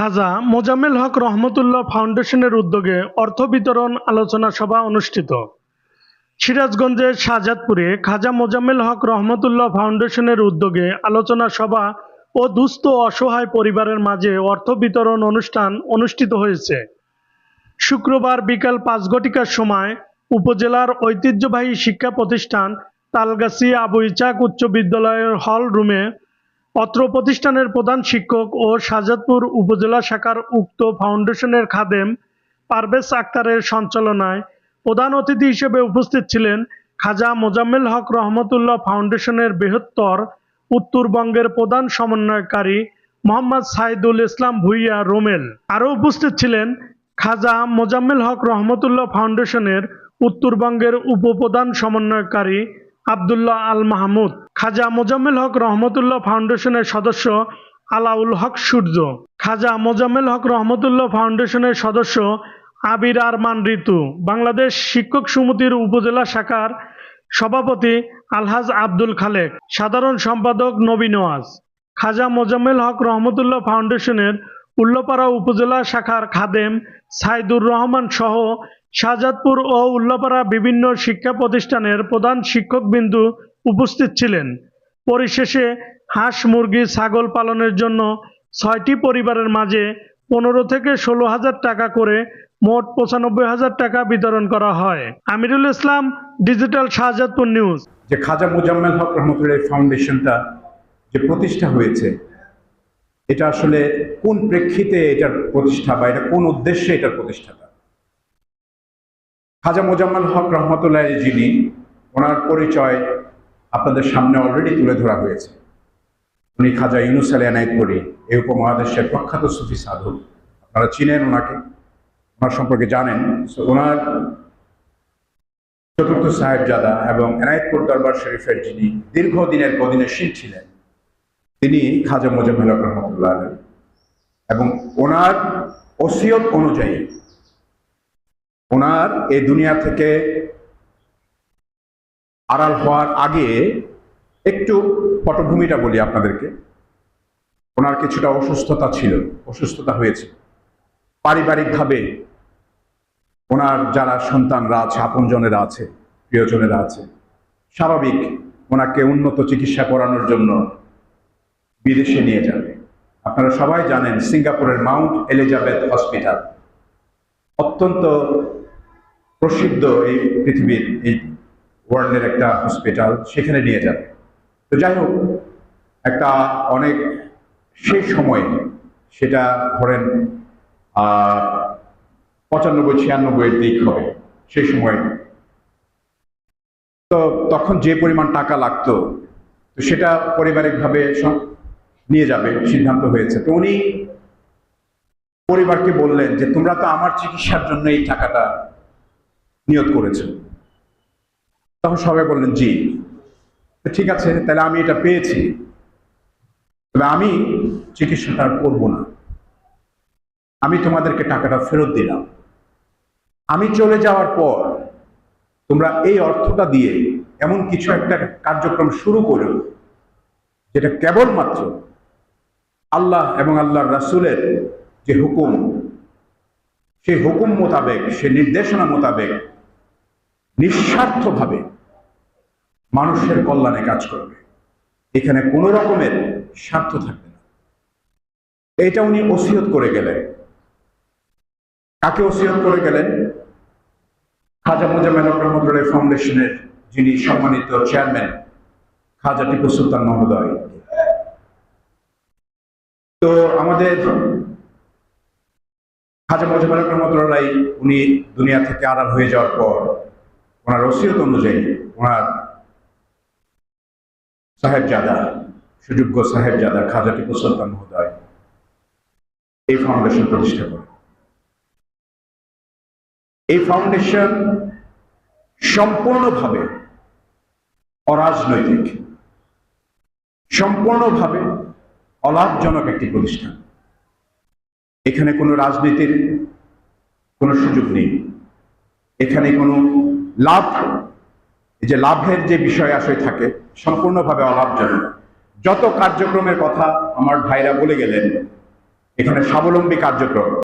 খাজা মোজাম্মেল হক রহমতুল্লাহ ফাউন্ডেশনের উদ্যোগে অর্থ বিতরণ আলোচনা সভা অনুষ্ঠিত। সিরাজগঞ্জের শাহজাদপুরে খাজা মোজাম্মেল হক রহমতুল্লাহ ফাউন্ডেশনের উদ্যোগে আলোচনা সভা ও দুস্থ অসহায় পরিবারের মাঝে অর্থ বিতরণ অনুষ্ঠান অনুষ্ঠিত হয়েছে। শুক্রবার বিকাল পাঁচ ঘটিকার সময় উপজেলার ঐতিহ্যবাহী শিক্ষা প্রতিষ্ঠান তালগাছি আবু ইচাক উচ্চ বিদ্যালয়ের হল রুমে অত্র প্রতিষ্ঠানের প্রধান শিক্ষক ও শাহজাদপুর উপজেলা শাখার উক্ত ফাউন্ডেশনের খাদেম পারভেজ আক্তারের সঞ্চালনায় প্রধান অতিথি হিসেবে উপস্থিত ছিলেন খাজা মোজাম্মেল হক রহমতুল্লাহ ফাউন্ডেশনের বৃহত্তর উত্তরবঙ্গের প্রধান সমন্বয়কারী মোহাম্মদ সাইদুল ইসলাম ভুইয়া রোমেল। আরও উপস্থিত ছিলেন খাজা মোজাম্মেল হক রহমতুল্লাহ ফাউন্ডেশনের উত্তরবঙ্গের উপপ্রধান সমন্বয়কারী আবদুল্লাহ আল মাহমুদ খাজা মোজাম্মেল হক রহমতুল্লাহ ফাউন্ডেশনের সদস্য আলাউল হক সূর্য। খাজা মোজাম্মেল হক রহমতুল্লাহ ফাউন্ডেশনের সদস্য আবির আরমান ঋতু। বাংলাদেশ শিক্ষক সমিতির উপজেলা শাখার সভাপতি আলহাজ আব্দুল খালেক। সাধারণ সম্পাদক নবী নওয়াজ খাজা মোজাম্মেল হক রহমতুল্লাহ ফাউন্ডেশনের উল্লাপাড়া উপজেলা শাখার খাদেম সাইদুর রহমান সহ শাহজাদপুর ও উল্লাপাড়া বিভিন্ন শিক্ষা প্রতিষ্ঠানের প্রধান শিক্ষকবিন্দু উপস্থিত ছিলেন। পরিশেষে হাঁস, মুরগি, ছাগল পালনের জন্য ছয়টি পরিবারের মাঝে পনেরো থেকে ষোলো হাজার টাকা করে মোট পঁচানব্বই হাজার টাকা বিতরণ করা হয়। Amirul Islam, digital Shahzadpur news. যে খাজা মোজাম্মেল হক রহমতুল্লাহ ফাউন্ডেশনটা যে প্রতিষ্ঠা হয়েছে এটা আসলে কোন প্রেক্ষিতে এটার প্রতিষ্ঠা বা এটা কোন উদ্দেশ্যে এটার প্রতিষ্ঠাটা খাজা মোজাম্মেল হক রহমতুল্লাহ যিনি, ওনার পরিচয় আপনাদের সামনে অলরেডি তুলে ধরা হয়েছে। উনি খাজা ইউনুস আলী এনায়তপুরি এই উপমহাদেশের প্রখ্যাত সুফি সাধু। আপনারা চিনেন ওনাকে, ওনার সম্পর্কে জানেন। ওনার চতুর্থ সাহেবজাদা এবং এনায়তপুর দরবার শরীফের যিনি দীর্ঘদিনের গদিনশীল ছিলেন তিনি খাজা মোজাম্মেল রহমতুল্লাহ আলী এবং ওনার ওসিয়ত অনুযায়ী ওনার এই দুনিয়া থেকে আড়াল হওয়ার আগে একটু পটভূমিটা বলি আপনাদেরকে। ওনার কিছুটা অসুস্থতা ছিল, অসুস্থতা হয়েছে। পারিবারিকভাবে ওনার যারা সন্তানরা আছে, আপনজনেরা আছে, প্রিয়জনেরা আছে, স্বাভাবিক ওনাকে উন্নত চিকিৎসা করানোর জন্য বিদেশে নিয়ে যাবে। আপনারা সবাই জানেন সিঙ্গাপুরের মাউন্ট এলিজাবেথ হসপিটাল। অত্যন্ত প্রসিদ্ধ এই পৃথিবীর, এই ওয়ার্ল্ডের একটা হসপিটাল, সেখানে নিয়ে যাবে। তো যাই হোক, একটা অনেক সেই সময়ে সেটা ধরেন পঁচানব্বই ছিয়ানব্বইয়ের দিক হবে, সেই সময়। তো তখন যে পরিমাণ টাকা লাগতো, তো সেটা পারিবারিকভাবে নিয়ে যাবে, সিদ্ধান্ত হয়েছে। তো উনি পরিবারকে বললেন যে, তোমরা তো আমার চিকিৎসার জন্য এই টাকাটা নিয়োগ করেছ। তখন সবাই বললেন, জি। ঠিক আছে, তাহলে আমি এটা পেয়েছি। তবে আমি চিকিৎসাটা আর করব না। আমি তোমাদেরকে টাকাটা ফেরত দিলাম। আমি চলে যাওয়ার পর তোমরা এই অর্থটা দিয়ে এমন কিছু একটা কার্যক্রম শুরু করো, যেটা কেবলমাত্র আল্লাহ এবং আল্লাহর রাসূলের যে হুকুম, সেই হুকুম মোতাবেক সে নির্দেশনা মোতাবেক নিঃস্বার্থভাবে মানুষের কল্যাণে কাজ করবে। এখানে কোনো রকমের স্বার্থ থাকবে না। এটা উনি ওসিয়ত করে গেলেন। কাকে ওসিয়ত করে গেলেন? খাজা রহমতুল্লাহ ফাউন্ডেশনের যিনি সম্মানিত চেয়ারম্যান, খাজা টিপু সুলতান মহোদয় তো আমাদের খাজা হক রহমতুল্লাহ উনি দুনিয়া থেকে আড়াল হয়ে যাওয়ার পর ওনার ওসিয়ত অনুযায়ী ওনার সাহেবজাদা, সুযোগ্য সাহেবজাদা খাজা টিপু সুলতান মহোদয় এই ফাউন্ডেশন প্রতিষ্ঠা করে এই ফাউন্ডেশন সম্পূর্ণভাবে অরাজনৈতিক, সম্পূর্ণভাবে অলাভজনক একটি প্রতিষ্ঠান। এখানে কোনো রাজনীতির কোনো সুযোগ নেই। এখানে কোনো লাভ যে লাভের যে বিষয় আসলে থাকে, সম্পূর্ণভাবে অলাভজনক। যত কার্যক্রমের কথা আমার ভাইরা বলে গেলেন, এখানে স্বাবলম্বী কার্যক্রম